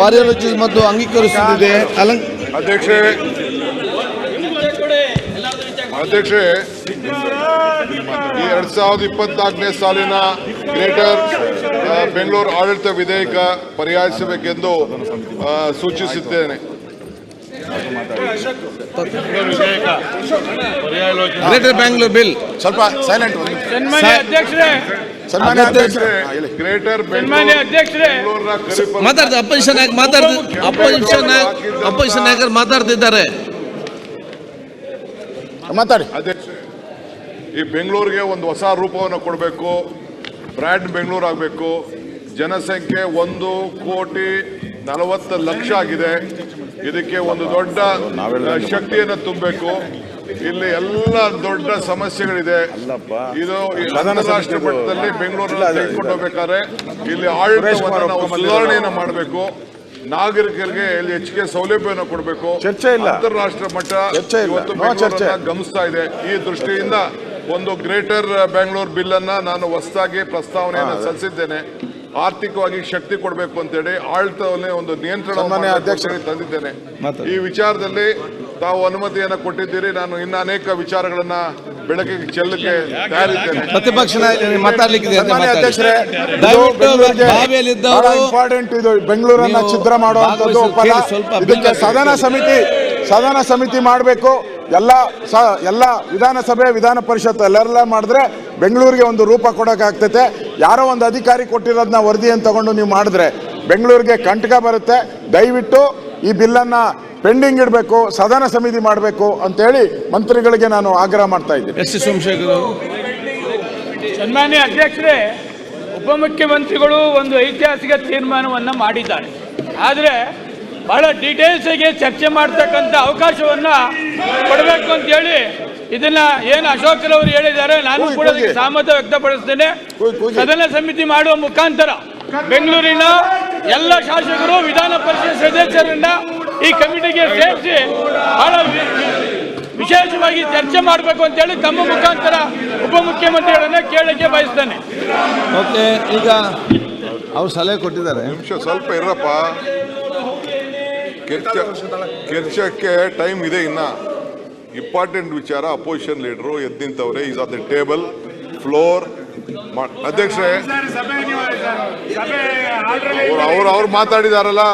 ಪರ್ಯಾಲೋಚಿಸಿ ಮತ್ತು ಅಂಗೀಕರಿಸುತ್ತಿದೆ. ಅಲಂಕ ಅಧ್ಯಕ್ಷೆ ಅಧ್ಯಕ್ಷೆ ಈ ಎರಡ್ ಸಾವಿರದ ಇಪ್ಪತ್ನಾಲ್ಕನೇ ಸಾಲಿನ ಗ್ರೇಟರ್ ಬೆಂಗಳೂರು ಆಡಳಿತ ವಿಧೇಯಕ ಪರಿಹರಿಸಬೇಕೆಂದು ಸೂಚಿಸುತ್ತೇನೆ. ಸೂಚಿಸಿದ್ದೇನೆ ಗ್ರೇಟರ್ ಬೆಂಗಳೂರು ಬಿಲ್. ಸ್ವಲ್ಪ ಸೈಲೆಂಟ್ ಸನ್ಮಾನ್ಯ ಅಧ್ಯಕ್ಷರೇ ಗ್ರೇಟರ್ ಸನ್ಮಾನ್ಯ ಅಧ್ಯಕ್ಷರೇ. ಮಾತಾಡ್ತಾರೆ ಅಪೋಸಿಷನ್ ನಾಯಕ ಮಾತಾಡ್ತ ಅಪೋಸಿಷನ್ ನಾಯಕ ಅಪೋಸಿಷನ್ ನಾಯಕರು ಮಾತಾಡ್ತಿದ್ದಾರೆ. ಮಾತಾಡಿ. ಅಧ್ಯಕ್ಷರೇ ಈ ಬೆಂಗಳೂರಿಗೆ ಒಂದು ಹೊಸ ರೂಪವನ್ನು ಕೊಡಬೇಕು ಬ್ರ್ಯಾಂಡ್ ಬೆಂಗಳೂರು ಆಗಬೇಕು. ಜನಸಂಖ್ಯೆ ಒಂದು ಕೋಟಿ ನಲವತ್ತು ಲಕ್ಷ ಆಗಿದೆ. ಇದಕ್ಕೆ ಒಂದು ದೊಡ್ಡ ಶಕ್ತಿಯನ್ನು ತುಂಬಬೇಕು. ಇಲ್ಲಿ ಎಲ್ಲ ದೊಡ್ಡ ಸಮಸ್ಯೆಗಳಿದೆ. ಇದು ಅಂತಾರಾಷ್ಟ್ರೀಯ ಮಟ್ಟದಲ್ಲಿ ಬೆಂಗಳೂರಲ್ಲಿ ತೆಗೆದುಕೊಂಡು ಹೋಗ್ಬೇಕಾದ್ರೆ ಇಲ್ಲಿ ಆಡಳಿತವನ್ನು ನಾವು ಸುಧಾರಣೆಯನ್ನು ಮಾಡಬೇಕು. ನಾಗರಿಕರಿಗೆ ಇಲ್ಲಿ ಹೆಚ್ಚಿಗೆ ಸೌಲಭ್ಯವನ್ನು ಕೊಡಬೇಕು. ಚರ್ಚೆ ಇಲ್ಲ. ಅಂತಾರಾಷ್ಟ್ರೀಯ ಮಟ್ಟ ಇವತ್ತು ಚರ್ಚೆ. ಗಮನಿಸ್ತಾ ಇದೆ. ಈ ದೃಷ್ಟಿಯಿಂದ ಒಂದು ಗ್ರೇಟರ್ ಬೆಂಗಳೂರು ಬಿಲ್ ಅನ್ನ ನಾನು ಹೊಸದಾಗಿ ಪ್ರಸ್ತಾವನೆಯನ್ನು ಸಲ್ಲಿಸಿದ್ದೇನೆ. ಆರ್ಥಿಕವಾಗಿ ಶಕ್ತಿ ಕೊಡಬೇಕು ಅಂತೇಳಿ ಆಡಳಿತವನ್ನೇ ಒಂದು ನಿಯಂತ್ರಣ ಅಧ್ಯಕ್ಷರಿಗೆ ತಂದಿದ್ದೇನೆ. ಈ ವಿಚಾರದಲ್ಲಿ ತಾವು ಅನುಮತಿಯನ್ನು ಕೊಟ್ಟಿದ್ದೀರಿ. ನಾನು ಇನ್ನು ಅನೇಕ ವಿಚಾರಗಳನ್ನ ಬೆಳಕಿಗೆ ಚೆಲ್ಲಕ್ಕೆ ತಯಾರಿದ್ದೇನೆ. ಪ್ರತಿಪಕ್ಷ. ಅಧ್ಯಕ್ಷರೇ ಇಂಪಾರ್ಟೆಂಟ್ ಇದು. ಬೆಂಗಳೂರನ್ನ ಛಿದ್ರ ಒಪ್ಪಲ್ಲ. ಸ್ವಲ್ಪ ಇದಕ್ಕೆ ಸದನ ಸಮಿತಿ ಸದನ ಸಮಿತಿ ಮಾಡಬೇಕು. ಎಲ್ಲ ಸ ಎಲ್ಲ ವಿಧಾನಸಭೆ ವಿಧಾನ ಪರಿಷತ್ ಎಲ್ಲರೆಲ್ಲ ಮಾಡಿದ್ರೆ ಬೆಂಗಳೂರಿಗೆ ಒಂದು ರೂಪ ಕೊಡೋಕ್ಕಾಗ್ತೈತೆ ಯಾರೋ ಒಂದು ಅಧಿಕಾರಿ ಕೊಟ್ಟಿರೋದನ್ನ ವರದಿಯನ್ನು ತಗೊಂಡು ನೀವು ಮಾಡಿದ್ರೆ ಬೆಂಗಳೂರಿಗೆ ಕಂಟಕ ಬರುತ್ತೆ. ದಯವಿಟ್ಟು ಈ ಬಿಲ್ಲನ್ನ ಪೆಂಡಿಂಗ್ ಇಡಬೇಕು ಸದನ ಸಮಿತಿ ಮಾಡಬೇಕು ಅಂತೇಳಿ ಮಂತ್ರಿಗಳಿಗೆ ನಾನು ಆಗ್ರಹ ಮಾಡ್ತಾ ಇದ್ದೀನಿ ಎಸ್ ಸೋಮಶೇಖರ್. ಸನ್ಮಾನ್ಯ ಅಧ್ಯಕ್ಷರೇ ಉಪಮುಖ್ಯಮಂತ್ರಿಗಳು ಒಂದು ಐತಿಹಾಸಿಕ ತೀರ್ಮಾನವನ್ನು ಮಾಡಿದ್ದಾರೆ ಆದರೆ ಬಹಳ ಡೀಟೇಲ್ಸ್ ಆಗಿ ಚರ್ಚೆ ಮಾಡ್ತಕ್ಕಂಥ ಅವಕಾಶವನ್ನ ಕೊಡಬೇಕು ಅಂತ ಹೇಳಿ ಇದನ್ನ ಏನು ಅಶೋಕರವರು ಹೇಳಿದ್ದಾರೆ ನಾನು ಕೂಡ. ಸಹಮತ ವ್ಯಕ್ತಪಡಿಸ್ತೇನೆ. ಸದನ ಸಮಿತಿ ಮಾಡುವ ಮುಖಾಂತರ ಬೆಂಗಳೂರಿನ ಎಲ್ಲ ಶಾಸಕರು ವಿಧಾನ ಪರಿಷತ್ ಸದಸ್ಯರನ್ನ ಈ ಕಮಿಟಿಗೆ ಸೇರಿಸಿ ಬಹಳ ವಿಶೇಷವಾಗಿ ಚರ್ಚೆ ಮಾಡಬೇಕು ಅಂತ ಹೇಳಿ ತಮ್ಮ ಮುಖಾಂತರ ಉಪಮುಖ್ಯಮಂತ್ರಿಗಳನ್ನ ಕೇಳಕ್ಕೆ ಬಯಸ್ತೇನೆ. ಓಕೆ ಈಗ ಅವ್ರು ಸಲಹೆ ಕೊಟ್ಟಿದ್ದಾರೆ. ನಿಮಿಷ ಸ್ವಲ್ಪ ಇರಪ್ಪ. ಕೆರ್ಚಕ್ಕೆ ಟೈಮ್ ಇದೆ ಇನ್ನ. ಇಂಪಾರ್ಟೆಂಟ್ ವಿಚಾರ ಅಪೋಸಿಷನ್ ಲೀಡರು ಎದ್ದು ನಿಂತವ್ರೆ is on the table floor ಅಧ್ಯಕ್ಷರೇ ಅವ್ರು ಅವ್ರು ಮಾತಾಡಿದಾರಲ್ಲ.